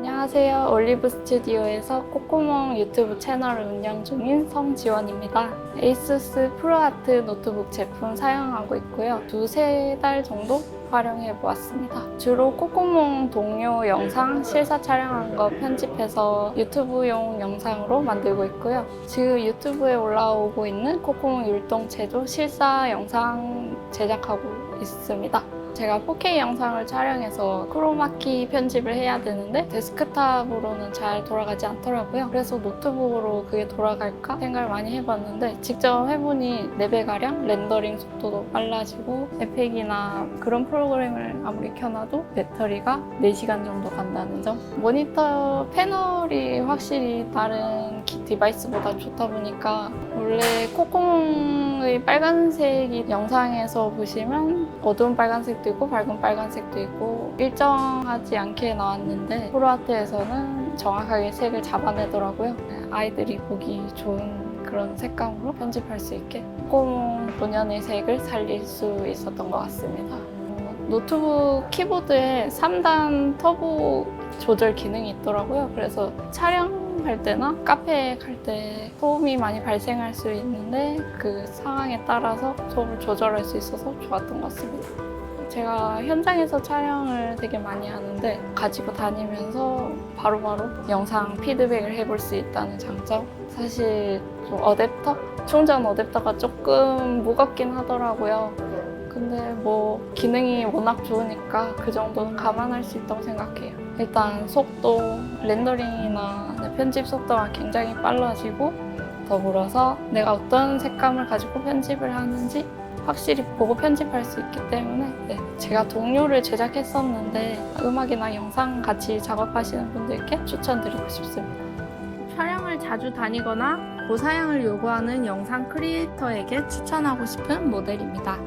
안녕하세요. 올리브 스튜디오에서 콧구멍 유튜브 채널을 운영 중인 성지원입니다. 에이수스 프로아트 노트북 제품 사용하고 있고요. 두세 달 정도 활용해 보았습니다. 주로 콧구멍 동료 영상 실사 촬영한 거 편집해서 유튜브용 영상으로 만들고 있고요. 지금 유튜브에 올라오고 있는 콧구멍 율동체도 실사 영상 제작하고 있습니다. 제가 4K 영상을 촬영해서 크로마키 편집을 해야 되는데 데스크탑으로는 잘 돌아가지 않더라고요. 그래서 노트북으로 그게 돌아갈까 생각을 많이 해봤는데 직접 해보니 4배가량 렌더링 속도도 빨라지고 에펙이나 그런 프로그램을 아무리 켜놔도 배터리가 4시간 정도 간다는 점. 모니터 패널이 확실히 다른 기 디바이스보다 좋다 보니까 원래 콧구멍의 빨간색이 영상에서 보시면 어두운 빨간색도 있고 밝은 빨간색도 있고 일정하지 않게 나왔는데 프로아트에서는 정확하게 색을 잡아내더라고요. 아이들이 보기 좋은 그런 색감으로 편집할 수 있게 콧구멍 본연의 색을 살릴 수 있었던 것 같습니다. 어, 노트북 키보드에 3단 터보 조절 기능이 있더라고요. 그래서 촬영할 때나 카페에 갈때 소음이 많이 발생할 수 있는데 그 상황에 따라서 소음을 조절할 수 있어서 좋았던 것 같습니다. 제가 현장에서 촬영을 되게 많이 하는데 가지고 다니면서 바로 바로 영상 피드백을 해볼 수 있다는 장점. 사실 좀 어댑터? 충전 어댑터가 조금 무겁긴 하더라고요. 근데 뭐 기능이 워낙 좋으니까 그 정도는 감안할 수 있다고 생각해요. 일단 속도, 렌더링이나 편집 속도가 굉장히 빨라지고 더불어서 내가 어떤 색감을 가지고 편집을 하는지 확실히 보고 편집할 수 있기 때문에 네, 제가 동료를 제작했었는데 음악이나 영상 같이 작업하시는 분들께 추천드리고 싶습니다. 촬영을 자주 다니거나 고사양을 요구하는 영상 크리에이터에게 추천하고 싶은 모델입니다.